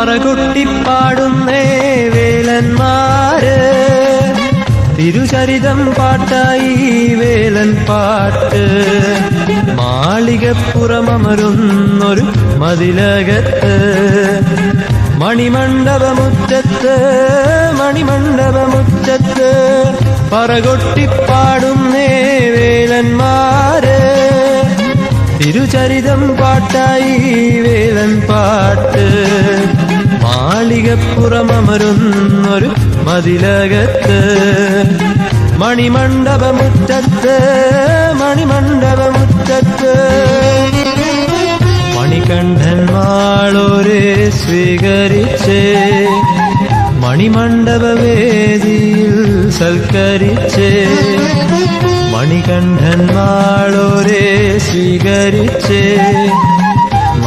പറകൊട്ടിപ്പാടുന്നേ വേലന്മാര്. തിരുചരിതം പാട്ടായി വേലൻ പാട്ട്. മാളികപ്പുറമരുന്നൊരു മതിലകത്ത്. മണിമണ്ഡപമുറ്റത്ത് മണിമണ്ഡപമുറ്റത്ത്. പറകൊട്ടിപ്പാടുന്നേ വേലന്മാര്. തിരുചരിതം പാട്ടായി വേലൻ പാട്ട് മാളികപ്പുറമമരുന്നൊരു മതിലകത്ത് മണിമണ്ഡപമുറ്റത്ത് മണിമണ്ഡപമുറ്റത്ത്. മണികണ്ഠന്മാളോരെ സ്വീകരിച്ച് മണിമണ്ഡപവേദിയിൽ സൽക്കരിച്ച് മണികണ്ഠന്മാളോരെ സ്വീകരിച്ച്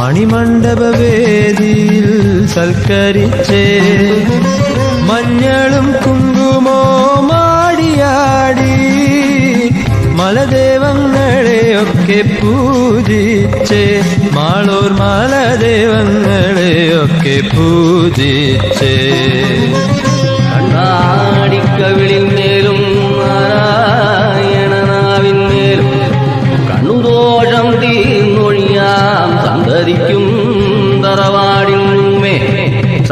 മണിമണ്ഡപവേദിയിൽ സൽക്കരിച്ചേ. മഞ്ഞളും കുങ്കുമോ മാടിയാടി മലദേവങ്ങളെയൊക്കെ പൂജിച്ചേ. മാളൂർ മലദേവങ്ങളെയൊക്കെ പൂജിച്ചേ. കണ്ണാടിക്കവിളിൽ മേലും നാരായണനാവിൻ മേലും കണ്ണുദോഷം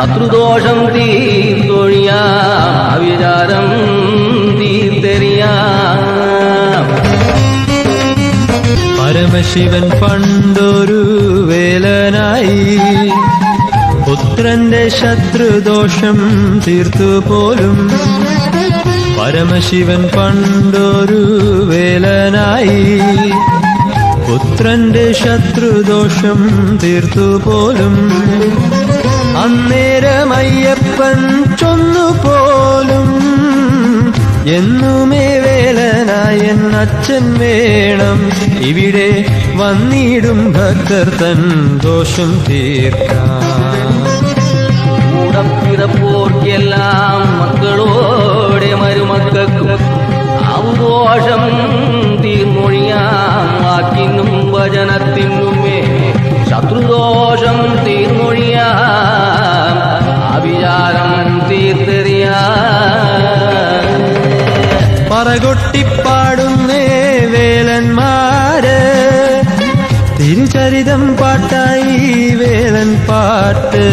ശത്രുദോഷം തീർന്നൊഴിയാം അവിചാരം തീർത്തെറിയാം. പരമശിവൻ പണ്ടൊരു വേലനായി പുത്രന്റെ ശത്രുദോഷം തീർത്തു പോലും. പരമശിവൻ പണ്ടൊരു വേലനായി പുത്രന്റെ ശത്രുദോഷം തീർത്തു പോലും. അന്നേരമയ്യപ്പൻ ചൊന്നുപോലും എന്നുമേ വേലനായൻ അച്ഛൻ വേണം. ഇവിടെ വന്നിടും ഭക്തർ തൻ ദോഷം തീർക്കാം കൂടം പിറപ്പോർക്കെല്ലാം മക്കളോടെ മരുമക്കും അവഘോഷം തീർമൊഴിയാം വാക്കിനും വചനത്തിനുമേ ശത്രുദോഷം തീർമൊഴിയാം അവിചാരം തീർത്തെറിയ പറകൊട്ടിപ്പാടുന്നേ വേലന്മാര് തിരുചരിതം പാട്ടായി വേലൻ പാട്ട്.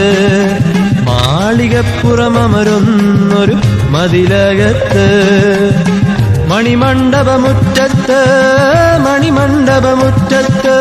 മാളികപ്പുറമരുന്നൊരു മതിലകത്ത് മണിമണ്ഡപമുറ്റത്ത് മണിമണ്ഡപമുറ്റത്ത്.